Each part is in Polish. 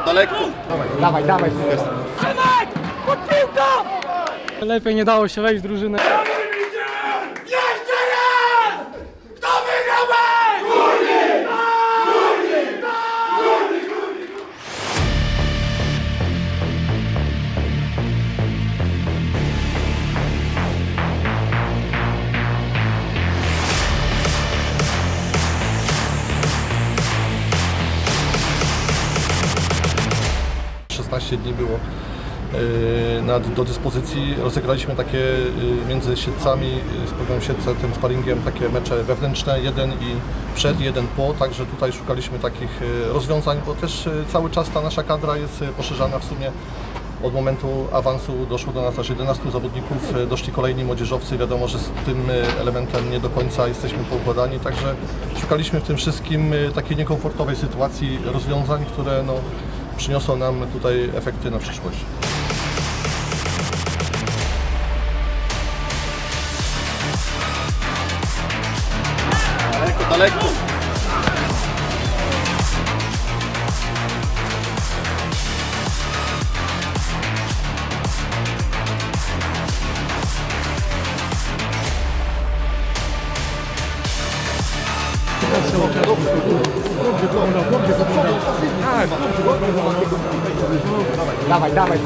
Daleko, daleko. Dawaj, dawaj. Lepiej nie dało się wejść drużynę. Yy, 16 dni było na, do dyspozycji. Rozegraliśmy takie yy, między siedcami, yy, z programem siedce, tym sparingiem, takie mecze wewnętrzne, jeden i przed, jeden po, także tutaj szukaliśmy takich rozwiązań, bo też cały czas ta nasza kadra jest poszerzana w sumie. Od momentu awansu doszło do nas aż 11 zawodników, doszli kolejni młodzieżowcy. Wiadomo, że z tym elementem nie do końca jesteśmy poukładani, także szukaliśmy w tym wszystkim takiej niekomfortowej sytuacji rozwiązań, które no, przyniosą nam tutaj efekty na przyszłość. Daleko, daleko. Dawaj, dawaj.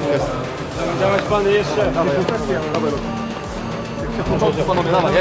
Panowie, dawaj,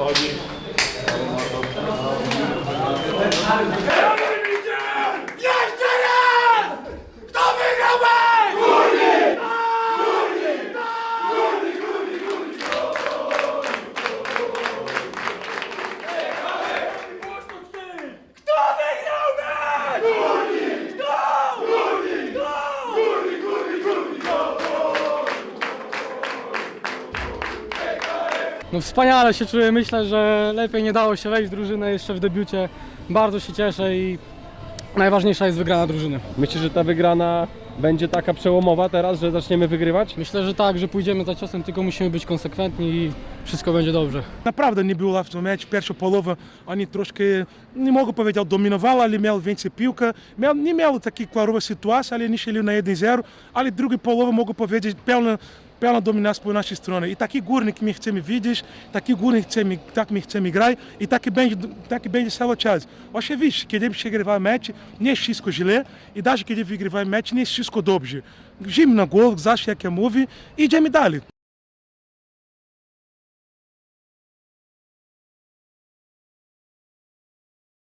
Abi. No wspaniale się czuję, myślę, że lepiej nie dało się wejść w drużynę jeszcze w debiucie. Bardzo się cieszę i najważniejsza jest wygrana drużyny. Myślisz, że ta wygrana będzie taka przełomowa teraz, że zaczniemy wygrywać? Myślę, że tak, że pójdziemy za ciosem, tylko musimy być konsekwentni i wszystko będzie dobrze. Naprawdę nie było łatwy mecz. Pierwsza połowa oni troszkę, nie mogę powiedzieć, dominowali, ale mieli więcej piłki. Miał, nie mieli takiej klarowej sytuacji, ale nie szli na 1-0, ale druga połowa mogę powiedzieć pełna, pełna dominacja po naszej stronie. I taki górnik my chcemy widzieć, taki górnik chcemy, tak my chcemy grać i taki będzie, taki będzie cały czas. Oczywiście, kiedy przegrywa mecz, nie jest wszystko źle i nawet kiedy wygrywa mecz, nie jest wszystko dobrze. Zimno na gol, zawsze jak ja mówię, idziemy dalej.